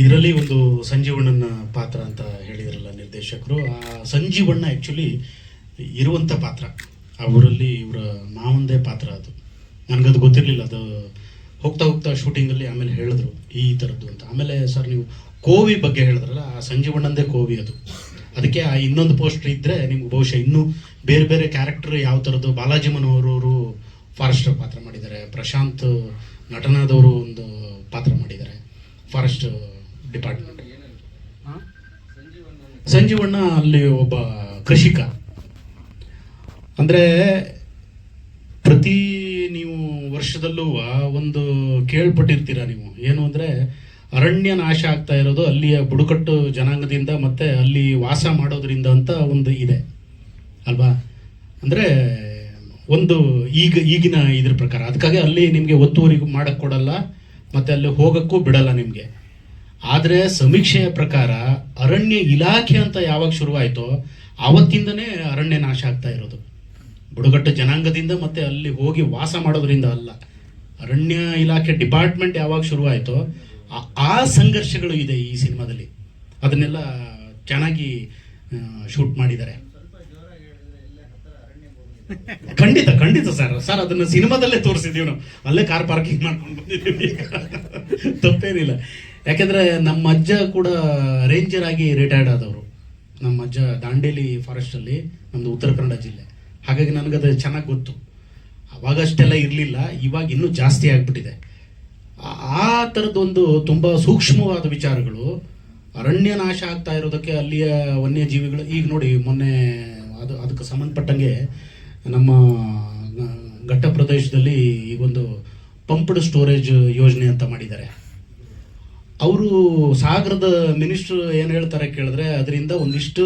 ಇದರಲ್ಲಿ ಒಂದು ಸಂಜೀವಣ್ಣನ ಪಾತ್ರ ಅಂತ ಹೇಳಿದ್ರಲ್ಲ ನಿರ್ದೇಶಕರು. ಆ ಸಂಜೀವಣ್ಣ ಆ್ಯಕ್ಚುಲಿ ಇರುವಂಥ ಪಾತ್ರ. ಆ ಊರಲ್ಲಿ ಇವರ ಮಾವಂದೇ ಪಾತ್ರ ಅದು. ನನಗದು ಗೊತ್ತಿರಲಿಲ್ಲ, ಅದು ಹೋಗ್ತಾ ಹೋಗ್ತಾ ಶೂಟಿಂಗಲ್ಲಿ ಆಮೇಲೆ ಹೇಳಿದ್ರು ಈ ಥರದ್ದು ಅಂತ. ಆಮೇಲೆ ಸರ್ ನೀವು ಕೋವಿ ಬಗ್ಗೆ ಹೇಳಿದ್ರಲ್ಲ, ಆ ಸಂಜೀವಣ್ಣಂದೇ ಕೋವಿ ಅದು. ಅದಕ್ಕೆ ಆ ಇನ್ನೊಂದು ಪೋಸ್ಟರ್ ಇದ್ದರೆ ನಿಮ್ಗೆ ಬಹುಶಃ ಇನ್ನೂ ಬೇರೆ ಬೇರೆ ಕ್ಯಾರೆಕ್ಟರ್ ಯಾವ ಥರದ್ದು ಬಾಲಾಜಿ ಮನೋಹರವರು ಫಾರೆಸ್ಟರ್ ಪಾತ್ರ ಮಾಡಿದ್ದಾರೆ, ಪ್ರಶಾಂತ್ ನಟನಾದವರು ಒಂದು ಪಾತ್ರ ಮಾಡಿದ್ದಾರೆ ಫಾರೆಸ್ಟ್ ಡಿಪಾರ್ಟ್ಮೆಂಟ್ ಸಂಜೀವಣ್ಣ ಅಲ್ಲಿ ಒಬ್ಬ ಕೃಷಿಕ. ಅಂದರೆ ಪ್ರತಿ ನೀವು ವರ್ಷದಲ್ಲೂ ಒಂದು ಕೇಳ್ಪಟ್ಟಿರ್ತೀರ ನೀವು. ಏನು ಅಂದರೆ ಅರಣ್ಯ ನಾಶ ಆಗ್ತಾ ಇರೋದು ಅಲ್ಲಿಯ ಬುಡಕಟ್ಟು ಜನಾಂಗದಿಂದ ಮತ್ತೆ ಅಲ್ಲಿ ವಾಸ ಮಾಡೋದ್ರಿಂದ ಅಂತ ಒಂದು ಇದೆ. ಅಲ್ವಾ? ಅಂದರೆ ಒಂದು ಈಗ, ಈಗಿನ ಇದ್ರ ಪ್ರಕಾರ. ಅದಕ್ಕಾಗಿ ಅಲ್ಲಿ ನಿಮಗೆ ಒತ್ತುವರಿ ಮಾಡಕ್ಕೆ ಕೊಡಲ್ಲ, ಮತ್ತೆ ಅಲ್ಲಿ ಹೋಗಕ್ಕೂ ಬಿಡಲ್ಲ ನಿಮಗೆ. ಆದರೆ ಸಮೀಕ್ಷೆಯ ಪ್ರಕಾರ ಅರಣ್ಯ ಇಲಾಖೆ ಅಂತ ಯಾವಾಗ ಶುರುವಾಯಿತೋ ಅವತ್ತಿಂದನೇ ಅರಣ್ಯ ನಾಶ ಆಗ್ತಾ ಇರೋದು. ಬುಡಕಟ್ಟು ಜನಾಂಗದಿಂದ ಮತ್ತೆ ಅಲ್ಲಿ ಹೋಗಿ ವಾಸ ಮಾಡೋದ್ರಿಂದ ಅಲ್ಲ. ಅರಣ್ಯ ಇಲಾಖೆ ಡಿಪಾರ್ಟ್ಮೆಂಟ್ ಯಾವಾಗ ಶುರುವಾಯಿತೋ ಆ- ಆ ಸಂಘರ್ಷಗಳು ಇದೆ ಈ ಸಿನಿಮಾದಲ್ಲಿ. ಅದನ್ನೆಲ್ಲ ಚೆನ್ನಾಗಿ ಶೂಟ್ ಮಾಡಿದ್ದಾರೆ. ಖಂಡಿತ ಖಂಡಿತ ಸರ್. ಸರ್, ಅದನ್ನ ಸಿನಿಮಾದಲ್ಲೇ ತೋರಿಸಿದ್ದೀವಿ ನಾವು. ಅಲ್ಲೇ ಕಾರ್ ಪಾರ್ಕಿಂಗ್ ಮಾಡ್ಕೊಂಡು ಬಂದಿದ್ದೀವಿ ತಪ್ಪೇನಿಲ್ಲ. ಯಾಕೆಂದ್ರೆ ನಮ್ಮ ಅಜ್ಜ ಕೂಡ ರೇಂಜರ್ ಆಗಿ ರಿಟೈರ್ಡ್ ಆದವರು. ನಮ್ಮ ಅಜ್ಜ ದಾಂಡೇಲಿ ಫಾರೆಸ್ಟ್ ಅಲ್ಲಿ, ನಮ್ದು ಉತ್ತರ ಕನ್ನಡ ಜಿಲ್ಲೆ. ಹಾಗಾಗಿ ನನಗದು ಚೆನ್ನಾಗಿ ಗೊತ್ತು. ಅವಾಗ ಅಷ್ಟೆಲ್ಲ ಇರಲಿಲ್ಲ, ಇವಾಗ ಇನ್ನೂ ಜಾಸ್ತಿ ಆಗಿಬಿಟ್ಟಿದೆ. ಆ- ಥರದ್ದೊಂದು ತುಂಬ ಸೂಕ್ಷ್ಮವಾದ ವಿಚಾರಗಳು, ಅರಣ್ಯ ನಾಶ ಆಗ್ತಾ ಇರೋದಕ್ಕೆ ಅಲ್ಲಿಯ ವನ್ಯಜೀವಿಗಳು, ಈಗ ನೋಡಿ ಮೊನ್ನೆ ಅದು, ಅದಕ್ಕೆ ಸಂಬಂಧಪಟ್ಟಂಗೆ ನಮ್ಮ ಘಟ್ಟ ಪ್ರದೇಶದಲ್ಲಿ ಈಗೊಂದು ಪಂಪ್ಡ್ ಸ್ಟೋರೇಜ್ ಯೋಜನೆ ಅಂತ ಮಾಡಿದ್ದಾರೆ. ಅವರು ಸಾಗರದ ಮಿನಿಸ್ಟ್ರು ಏನು ಹೇಳ್ತಾರೆ ಕೇಳಿದ್ರೆ, ಅದರಿಂದ ಒಂದಿಷ್ಟು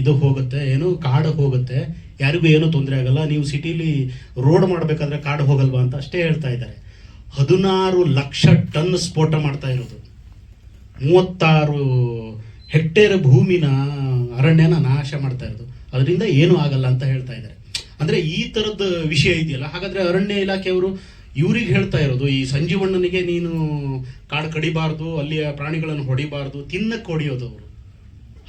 ಇದು ಹೋಗುತ್ತೆ, ಏನು ಕಾಡಕ್ಕೆ ಹೋಗುತ್ತೆ, ಯಾರಿಗೂ ಏನೂ ತೊಂದರೆ ಆಗಲ್ಲ, ನೀವು ಸಿಟಿಲಿ ರೋಡ್ ಮಾಡಬೇಕಾದ್ರೆ ಕಾಡು ಹೋಗಲ್ವಾ ಅಂತ ಅಷ್ಟೇ ಹೇಳ್ತಾ ಇದ್ದಾರೆ. ಹದಿನಾರು ಲಕ್ಷ ಟನ್ ಸ್ಫೋಟ ಮಾಡ್ತಾ ಇರೋದು. ಮೂವತ್ತಾರು ಹೆಕ್ಟೇರ್ ಭೂಮಿನ ಅರಣ್ಯನ ನಾಶ ಮಾಡ್ತಾ ಇರೋದು. ಅದರಿಂದ ಏನೂ ಆಗಲ್ಲ ಅಂತ ಹೇಳ್ತಾ ಇದ್ದಾರೆ. ಅಂದ್ರೆ ಈ ಥರದ ವಿಷಯ ಇದೆಯಲ್ಲ, ಹಾಗಾದ್ರೆ ಅರಣ್ಯ ಇಲಾಖೆಯವರು ಇವ್ರಿಗೆ ಹೇಳ್ತಾ ಇರೋದು, ಈ ಸಂಜೀವಣ್ಣನಿಗೆ ನೀನು ಕಾಡು ಕಡಿಬಾರ್ದು, ಅಲ್ಲಿಯ ಪ್ರಾಣಿಗಳನ್ನು ಹೊಡಿಬಾರ್ದು ತಿನ್ನಕ್ಕೆ ಹೊಡಿಯೋದು ಅವರು.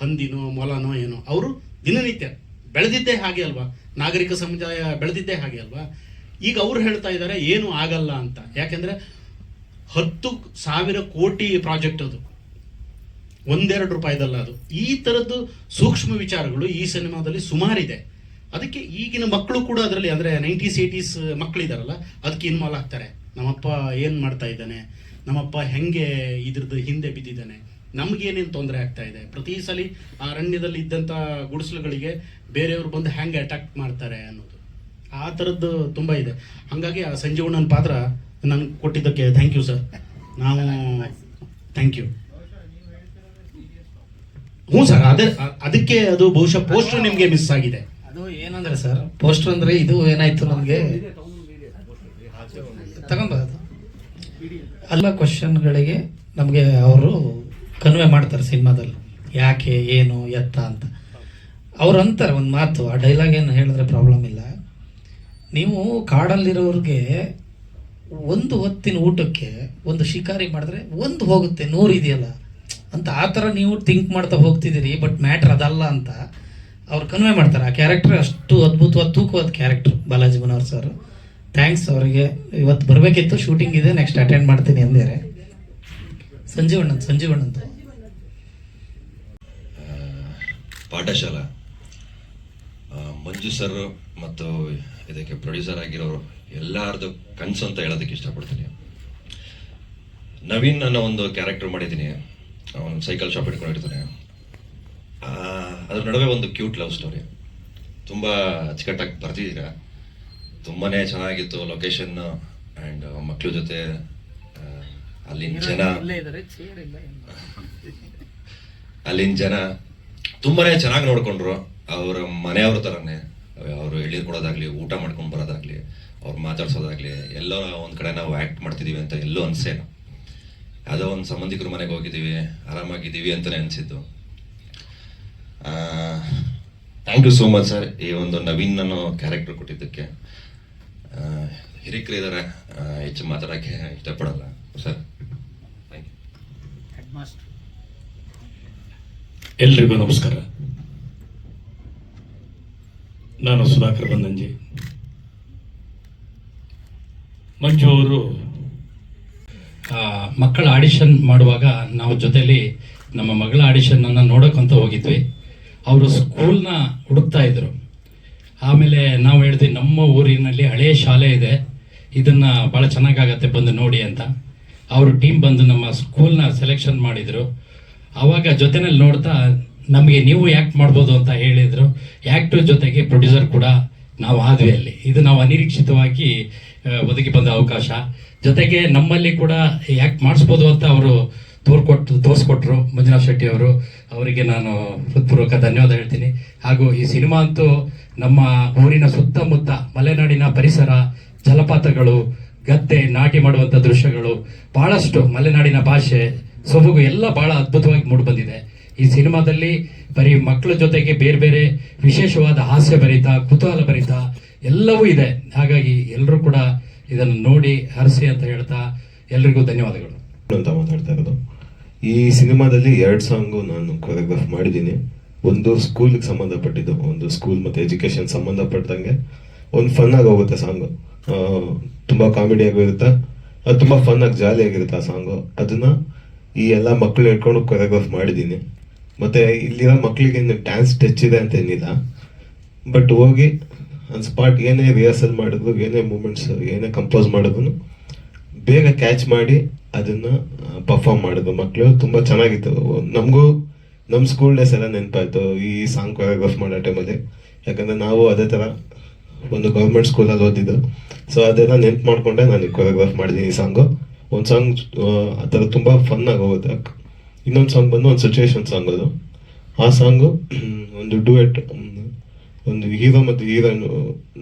ಹಂದಿನೋ, ಮೊಲನೋ ಏನೋ. ಅವರು ದಿನನಿತ್ಯ ಬೆಳೆದಿದ್ದೇ ಹಾಗೆ ಅಲ್ವಾ? ನಾಗರಿಕ ಸಮುದಾಯ ಬೆಳೆದಿದ್ದೇ ಹಾಗೆ ಅಲ್ವಾ? ಈಗ ಅವ್ರು ಹೇಳ್ತಾ ಇದ್ದಾರೆ ಏನು ಆಗಲ್ಲ ಅಂತ. ಯಾಕೆಂದ್ರೆ ಹತ್ತು ಸಾವಿರ ಕೋಟಿ ಪ್ರಾಜೆಕ್ಟ್ ಅದು. ಒಂದೆರಡು ರೂಪಾಯಿದಲ್ಲ ಅದು. ಈ ಥರದ್ದು ಸೂಕ್ಷ್ಮ ವಿಚಾರಗಳು ಈ ಸಿನಿಮಾದಲ್ಲಿ ಸುಮಾರಿದೆ. ಅದಕ್ಕೆ ಈಗಿನ ಮಕ್ಕಳು ಕೂಡ ಅದರಲ್ಲಿ, ಅಂದರೆ ನೈಂಟೀಸ್ ಏಯ್ಟೀಸ್ ಮಕ್ಕಳಿದಾರಲ್ಲ, ಅದಕ್ಕೆ ಇನ್ವಾಲ್ವ್ ಆಗ್ತಾರೆ. ನಮ್ಮಪ್ಪ ಏನು ಮಾಡ್ತಾ ಇದ್ದಾನೆ? ನಮ್ಮಪ್ಪ ಹೆಂಗೆ ಇದ್ರದ್ದು ಹಿಂದೆ ಬಿದ್ದಿದ್ದಾನೆ? ನಮ್ಗೇನೇನು ತೊಂದರೆ ಆಗ್ತಾ ಇದೆ? ಪ್ರತಿ ಸಲ ಆ ಅರಣ್ಯದಲ್ಲಿ ಇದ್ದಂಥ ಗುಡಿಸಲುಗಳಿಗೆ ಬೇರೆಯವರು ಬಂದು ಹೆಂಗೆ ಅಟ್ಯಾಕ್ ಮಾಡ್ತಾರೆ ಅನ್ನೋದು. ಆ ಥರದ್ದು ತುಂಬ ಇದೆ. ಹಾಗಾಗಿ ಆ ಸಂಜೀವಣ್ಣನ ಪಾತ್ರ ನನಗೆ ಕೊಟ್ಟಿದ್ದಕ್ಕೆ ಥ್ಯಾಂಕ್ ಯು ಸರ್ ನಾವು ಥ್ಯಾಂಕ್ ಯು ಹ್ಞೂ ಸರ್ ಅದೇ ಅದಕ್ಕೆ ಅದು ಬಹುಶಃ ಪೋಸ್ಟರ್ ನಿಮಗೆ ಮಿಸ್ ಆಗಿದೆ. ಏನಂದ್ರೆ ಸರ್. ಪೋಸ್ಟರ್ ಅಂದ್ರೆ ಇದು ಏನಾಯ್ತು ನಮಗೆ? ತಗೊಂಬ ಅಲ್ಲ ಎಲ್ಲ ಕ್ವಶನ್ಗಳಿಗೆ ನಮಗೆ ಅವರು ಕನ್ವೆ ಮಾಡ್ತಾರೆ ಸಿನಿಮಾದಲ್ಲಿ. ಯಾಕೆ, ಏನು, ಎತ್ತ ಅಂತ. ಅವ್ರು ಅಂತಾರೆ ಒಂದು ಮಾತು, ಆ ಡೈಲಾಗ್ ಏನು ಹೇಳಿದ್ರೆ ಪ್ರಾಬ್ಲಮ್ ಇಲ್ಲ. ನೀವು ಕಾಡಲ್ಲಿರೋರಿಗೆ ಒಂದು ಹೊತ್ತಿನ ಊಟಕ್ಕೆ ಒಂದು ಶಿಕಾರಿ ಮಾಡಿದ್ರೆ ಒಂದು ಹೋಗುತ್ತೆ, ನೂರು ಇದೆಯಲ್ಲ. ಅಂತ ಆ ಥರ ನೀವು ಥಿಂಕ್ ಮಾಡ್ತಾ ಹೋಗ್ತಿದ್ದೀರಿ ಬಟ್ ಮ್ಯಾಟ್ರ್ ಅದಲ್ಲ ಅಂತ. ಅವ್ರು ಕನ್ವೆ ಮಾಡ್ತಾರೆ. ಆ ಕ್ಯಾರೆಕ್ಟರ್ ಅಷ್ಟು ಅದ್ಭುತವಾದ ತೂಕವಾದ character Balaji Manohar sir thanks ಅವರಿಗೆ. ಇವತ್ತು ಬರಬೇಕಿತ್ತು ಶೂಟಿಂಗ್ ಇದೆ ನೆಕ್ಸ್ಟ್ ಅಟೆಂಡ್ ಮಾಡ್ತೀನಿ ಅಂದಿದ್ದಾರೆ. ಸಂಜೀವಣ್ಣ ಸಂಜೀವಣ್ಣಂತ ಪಾಠಶಾಲಾ. ಆ, ಮಂಜು ಸರ್ ಮತ್ತು ಇದಕ್ಕೆ ಪ್ರೊಡ್ಯೂಸರ್ ಆಗಿರೋರು ಎಲ್ಲಾರ್ದು ಕನ್ಸು ಅಂತ ಹೇಳೋದಕ್ಕೆ ಇಷ್ಟಪಡ್ತೀನಿ. ನವೀನ್ ಅನ್ನೋ ಒಂದು ಕ್ಯಾರೆಕ್ಟರ್ ಮಾಡಿದ್ದೀನಿ. ಅವನು ಸೈಕಲ್ ಶಾಪ್ ಇಟ್ಕೊಂಡಿರ್ತಾನೆ ಅದ್ರ ನಡುವೆ ಒಂದು ಕ್ಯೂಟ್ ಲವ್ ಸ್ಟೋರಿ ತುಂಬ ಅಚ್ಚುಕಟ್ಟಾಗಿ ಬರ್ತಿದ್ದೀರಾ ತುಂಬಾ ಚೆನ್ನಾಗಿತ್ತು ಲೊಕೇಶನ್ ಆ್ಯಂಡ್ ಮಕ್ಕಳ ಜೊತೆ ಅಲ್ಲಿನ ಜನ. ಅಲ್ಲಿನ ಜನ ತುಂಬಾನೇ ಚೆನ್ನಾಗಿ ನೋಡ್ಕೊಂಡ್ರು. ಅವ್ರ ಮನೆಯವ್ರ ಥರನೇ ಅವರು ಕೊಡೋದಾಗ್ಲಿ ಊಟ ಮಾಡ್ಕೊಂಡು ಬರೋದಾಗ್ಲಿ ಅವ್ರು ಮಾತಾಡ್ಸೋದಾಗ್ಲಿ ಎಲ್ಲೋ ಒಂದು ಕಡೆ ನಾವು ಆಕ್ಟ್ ಮಾಡ್ತಿದೀವಿ ಅಂತ ಎಲ್ಲೂ ಅನಿಸೇನು ಯಾವುದೋ ಒಂದು ಸಂಬಂಧಿಕರ ಮನೆಗೆ ಹೋಗಿದ್ದೀವಿ ಆರಾಮಾಗಿದ್ದೀವಿ ಅಂತಲೇ ಅನ್ಸಿದ್ದು. Thank you so much sir ಈ ಒಂದು ನವೀನ್ ಅನ್ನೋ ಕ್ಯಾರೆಕ್ಟರ್ ಕೊಟ್ಟಿದ್ದಕ್ಕೆ. ಆ, ಹಿರಿಕರು ಇದ್ದಾರೆ ಹೆಚ್ಚು ಮಾತಾಡೋಕ್ಕೆ ಇಷ್ಟಪಡಲ್ಲ ಸರ್ ಥ್ಯಾಂಕ್ ಯು ಎಲ್ರಿಗೂ ನಮಸ್ಕಾರ. ನಾನು ಸುಧಾಕರ್ ಬಂದಂಜಿ. ಮಂಜು ಅವರು ಆ, ಮಕ್ಕಳ ಆಡಿಷನ್ ಮಾಡುವಾಗ ನಾವು ಜೊತೆಯಲ್ಲಿ ನಮ್ಮ ಮಗಳ ಆಡಿಷನ್ ಅನ್ನ ನೋಡೋಕ್ಕಂತ ಹೋಗಿದ್ವಿ. ಅವರು ಸ್ಕೂಲ್ನ ಹುಡುಕ್ತಾ ಇದ್ರು. ಆಮೇಲೆ ನಾವು ಹೇಳಿದ್ವಿ ನಮ್ಮ ಊರಿನಲ್ಲಿ ಹಳೆಯ ಶಾಲೆ ಇದೆ. ಇದನ್ನ ಭಾಳ ಚೆನ್ನಾಗಾಗತ್ತೆ, ಬಂದು ನೋಡಿ ಅಂತ. ಅವರು ಟೀಮ್ ಬಂದು ನಮ್ಮ ಸ್ಕೂಲ್ನ ಸೆಲೆಕ್ಷನ್ ಮಾಡಿದ್ರು. ಆವಾಗ ಜೊತೆನಲ್ಲಿ ನೋಡ್ತಾ, ನಮಗೆ ನೀವು ಆ್ಯಕ್ಟ್ ಮಾಡ್ಬೋದು ಅಂತ ಹೇಳಿದರು. ಆ್ಯಕ್ಟ್ ಜೊತೆಗೆ ಪ್ರೊಡ್ಯೂಸರ್ ಕೂಡ ನಾವು ಆದ್ವಿ ಅಲ್ಲಿ. ಇದು ನಾವು ಅನಿರೀಕ್ಷಿತವಾಗಿ ಒದಗಿ ಬಂದ ಅವಕಾಶ. ಜೊತೆಗೆ ನಮ್ಮಲ್ಲಿ ಕೂಡ ಆ್ಯಕ್ಟ್ ಮಾಡಿಸ್ಬೋದು ಅಂತ ಅವರು ತೋರ್ಕೊಟ್ಟು ತೋರಿಸ್ಕೊಟ್ರು ಮಂಜುನಾಥ್ ಶೆಟ್ಟಿ ಅವರು. ಅವರಿಗೆ ನಾನು ಹೃತ್ಪೂರ್ವಕ ಧನ್ಯವಾದ ಹೇಳ್ತೀನಿ. ಹಾಗೂ ಈ ಸಿನಿಮಾ ಅಂತೂ ನಮ್ಮ ಊರಿನ ಸುತ್ತಮುತ್ತ ಮಲೆನಾಡಿನ ಪರಿಸರ, ಜಲಪಾತಗಳು, ಗದ್ದೆ, ನಾಟಿ ಮಾಡುವಂಥ ದೃಶ್ಯಗಳು, ಬಹಳಷ್ಟು ಮಲೆನಾಡಿನ ಭಾಷೆ, ಸೊಬಗು ಎಲ್ಲ ಬಹಳ ಅದ್ಭುತವಾಗಿ ಮೂಡಿಬಂದಿದೆ. ಈ ಸಿನಿಮಾದಲ್ಲಿ ಬರೀ ಮಕ್ಕಳ ಜೊತೆಗೆ ಬೇರೆ ಬೇರೆ ವಿಶೇಷವಾದ ಹಾಸ್ಯ ಭರಿತ, ಕುತೂಹಲ ಭರಿತ ಎಲ್ಲವೂ ಇದೆ. ಹಾಗಾಗಿ ಎಲ್ಲರೂ ಕೂಡ ಇದನ್ನು ನೋಡಿ ಹರಸಿ ಅಂತ ಹೇಳ್ತಾ ಎಲ್ರಿಗೂ ಧನ್ಯವಾದಗಳು. ಅಂತ ಮಾತಾಡ್ತಾ ಇರೋದು. ಈ ಸಿನಿಮಾದಲ್ಲಿ ಎರಡು ಸಾಂಗು ನಾನು ಕೊರಿಯೋಗ್ರಾಫ್ ಮಾಡಿದ್ದೀನಿ. ಒಂದು ಸ್ಕೂಲಿಗೆ ಸಂಬಂಧಪಟ್ಟಿದ್ದು, ಒಂದು ಸ್ಕೂಲ್ ಮತ್ತು ಎಜುಕೇಷನ್ ಸಂಬಂಧಪಟ್ಟಂಗೆ. ಒಂದು ಫನ್ನಾಗಿ ಹೋಗುತ್ತೆ ಸಾಂಗು. ತುಂಬ ಕಾಮಿಡಿಯಾಗಿರುತ್ತೆ ಅದು ತುಂಬ ಫನ್ನಾಗಿ ಜಾಲಿಯಾಗಿರುತ್ತೆ ಆ ಸಾಂಗು. ಅದನ್ನು ಈ ಎಲ್ಲ ಮಕ್ಕಳು ಹಿಡ್ಕೊಂಡು ಕೊರಿಯೋಗ್ರಾಫ್ ಮಾಡಿದ್ದೀನಿ. ಮತ್ತು ಇಲ್ಲಿರೋ ಮಕ್ಕಳಿಗೆ ಡ್ಯಾನ್ಸ್ ಟಚ್ ಇದೆ ಅಂತ ಏನಿಲ್ಲ. ಬಟ್ ಹೋಗಿ ಆನ್ ಸ್ಪಾಟ್ ಏನೇ ರಿಹರ್ಸಲ್ ಮಾಡಿದ್ರು, ಏನೇ ಮೂಮೆಂಟ್ಸ್ ಏನೇ ಕಂಪೋಸ್ ಮಾಡಿದ್ರು, ಬೇಗ ಕ್ಯಾಚ್ ಮಾಡಿ ಅದನ್ನ ಪರ್ಫಾರ್ಮ್ ಮಾಡಿದ್ರು ಮಕ್ಕಳು ತುಂಬಾ ಚೆನ್ನಾಗಿತ್ತು. ನಮಗೂ ನಮ್ಮ ಸ್ಕೂಲ್ ಡೇಸ್ ಎಲ್ಲ ನೆನಪಾಯ್ತು ಈ ಸಾಂಗ್ ಕೊರಿಯೋಗ್ರಾಫ್ ಮಾಡೋ ಟೈಮಲ್ಲಿ ಯಾಕಂದ್ರೆ ನಾವು ಅದೇ ಥರ ಒಂದು ಗೌರ್ಮೆಂಟ್ ಸ್ಕೂಲಲ್ಲಿ ಓದಿದ್ದು. ಸೊ ಅದೆಲ್ಲ ನೆನ್ಪು ಮಾಡಿಕೊಂಡೆ ನಾನು ಕೊರಿಯೋಗ್ರಾಫ್ ಮಾಡಿದ್ದೀನಿ ಈ ಸಾಂಗು ಒಂದು ಸಾಂಗ್ ಆ ಥರ ತುಂಬ ಫನ್ ಆಗಿ ಹೋಗುತ್ತೆ. ಇನ್ನೊಂದು ಸಾಂಗ್ ಬಂದು ಒಂದು ಸಿಚುವೇಶನ್ ಸಾಂಗ್ ಅದು. ಆ ಸಾಂಗು ಒಂದು ಡುಯೆಟ್ ಒಂದು ಹೀರೋ ಮತ್ತು ಹೀರೋಯಿನ್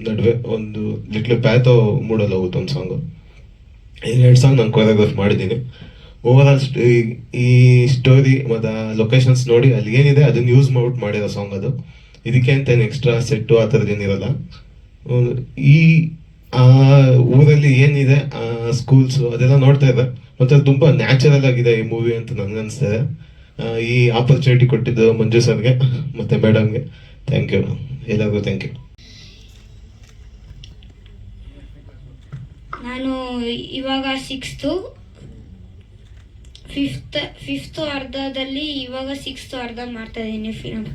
ನಡುವೆ ಒಂದು ಲಿಟ್ಲ್ ಪ್ಯಾಥೋ ಮೂಡಲ್ಲಿ ಹೋಗುತ್ತೆ ಒಂದು ಸಾಂಗು ಈ ಎರಡು ಸಾಂಗ್ ನಾನು ಕೊರಿಯೋಗ್ರಾಫ್ ಮಾಡಿದ್ದೀನಿ ಓವರ್ ಆಲ್ ಈ ಸ್ಟೋರಿ ಮತ್ತು ಲೊಕೇಶನ್ಸ್ ನೋಡಿ ಅಲ್ಲಿ ಏನಿದೆ ಅದನ್ನ ಯೂಸ್ ಮಾಡ್ಬಿಟ್ಟು ಮಾಡಿರೋ ಸಾಂಗ್ ಅದು. ಇದಕ್ಕೆ ಅಂತ ಏನು ಎಕ್ಸ್ಟ್ರಾ ಸೆಟ್ಟು ಆ ಥರದ್ದು ಏನಿರಲ್ಲ ಈ, ಆ ಊರಲ್ಲಿ ಏನಿದೆ ಸ್ಕೂಲ್ಸು ಅದೆಲ್ಲ ನೋಡ್ತಾ ಇದೆ ಮತ್ತೆ ಅದು ತುಂಬ ನ್ಯಾಚುರಲ್ ಆಗಿದೆ ಈ ಮೂವಿ ಅಂತ ನನಗೆ ಅನಿಸ್ತದೆ. ಈ ಆಪರ್ಚುನಿಟಿ ಕೊಟ್ಟಿದ್ದು ಮಂಜು ಸರ್ಗೆ ಮತ್ತು ಮೇಡಮ್ಗೆ ಥ್ಯಾಂಕ್ ಯು ಎಲ್ಲರಿಗೂ ಥ್ಯಾಂಕ್ ಯು ನಾನು ಇವಾಗ ಸಿಕ್ಸ್ತು ಫಿಫ್ತ್ ಫಿಫ್ತ್ ಅರ್ಧದಲ್ಲಿ ಇವಾಗ ಸಿಕ್ಸ್ತ್ ಅರ್ಧ ಮಾಡ್ತಾ ಇದ್ದೀನಿ ಫಿಲಮ್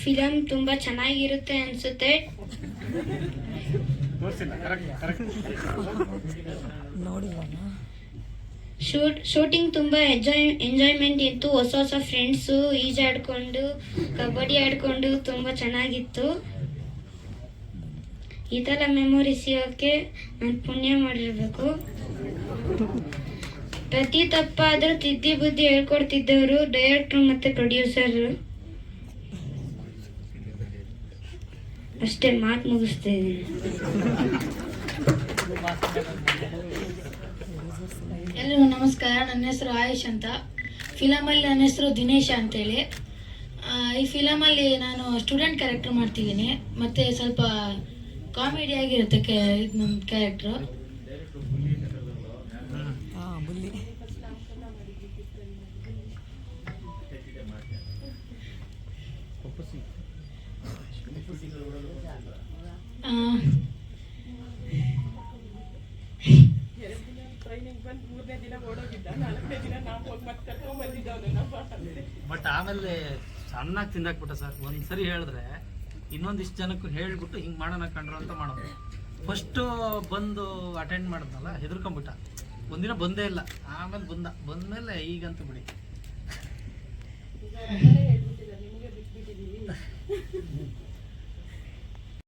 ಫಿಲಮ್ ತುಂಬಾ ಚೆನ್ನಾಗಿರುತ್ತೆ ಅನ್ಸುತ್ತೆ. ಶೂಟ್ ಶೂಟಿಂಗ್ ತುಂಬ ಎಂಜಾಯ್ ಎಂಜಾಯ್ಮೆಂಟ್ ಇತ್ತು. ಹೊಸ ಹೊಸ ಫ್ರೆಂಡ್ಸು ಈಜಾಡ್ಕೊಂಡು ಕಬಡ್ಡಿ ಆಡ್ಕೊಂಡು ತುಂಬ ಚೆನ್ನಾಗಿತ್ತು. ಈ ಥರ ಮೆಮೊರಿ ಸಿಗೋಕ್ಕೆ ನಾನು ಪುಣ್ಯ ಮಾಡಿರಬೇಕು. ಪ್ರತಿ ತಪ್ಪಾದರೂ ತಿದ್ದಿ ಬುದ್ಧಿ ಹೇಳ್ಕೊಡ್ತಿದ್ದವರು ಡೈರೆಕ್ಟ್ರು ಮತ್ತು ಪ್ರೊಡ್ಯೂಸರು ಅಷ್ಟೇ ಮಾತು ಮುಗಿಸ್ತಾ ಇದ್ದೀನಿ. ನಮಸ್ಕಾರ. ನನ್ನ ಹೆಸರು ಆಯುಷ್ ಅಂತ. ಫಿಲಮಲ್ಲಿ ನನ್ನ ಹೆಸರು ದಿನೇಶ ಅಂತೇಳಿ. ಈ ಫಿಲಮಲ್ಲಿ ನಾನು ಸ್ಟೂಡೆಂಟ್ ಕ್ಯಾರೆಕ್ಟರ್ ಮಾಡ್ತಿದ್ದೀನಿ. ಮತ್ತು ಸ್ವಲ್ಪ ಕಾಮಿಡಿ ಆಗಿರುತ್ತೆ ಕೆ ಇದು ನನ್ನ ಕ್ಯಾರೆಕ್ಟ್ರು. ಆಮೇಲೆ ಸಣ್ಣಾಗಿ ತಿಂದಾಕ್ಬಿಟ್ಟ ಸರ್. ಒಂದ್ಸರಿ ಹೇಳಿದ್ರೆ ಇನ್ನೊಂದಿಷ್ಟು ಜನಕ್ಕೂ ಹೇಳ್ಬಿಟ್ಟು ಹಿಂಗೆ ಮಾಡೋಣ ಕಂಡ್ರು ಅಂತ ಮಾಡೋದು. ಫಸ್ಟು ಬಂದು ಅಟೆಂಡ್ ಮಾಡಿದ್ನಲ್ಲ ಹೆದರ್ಕೊಂಬಿಟ್ಟ ಒಂದಿನ ಬಂದೇ ಇಲ್ಲ. ಆಮೇಲೆ ಬಂದ. ಬಂದಮೇಲೆ ಈಗಂತೂ ಬಿಡಿ.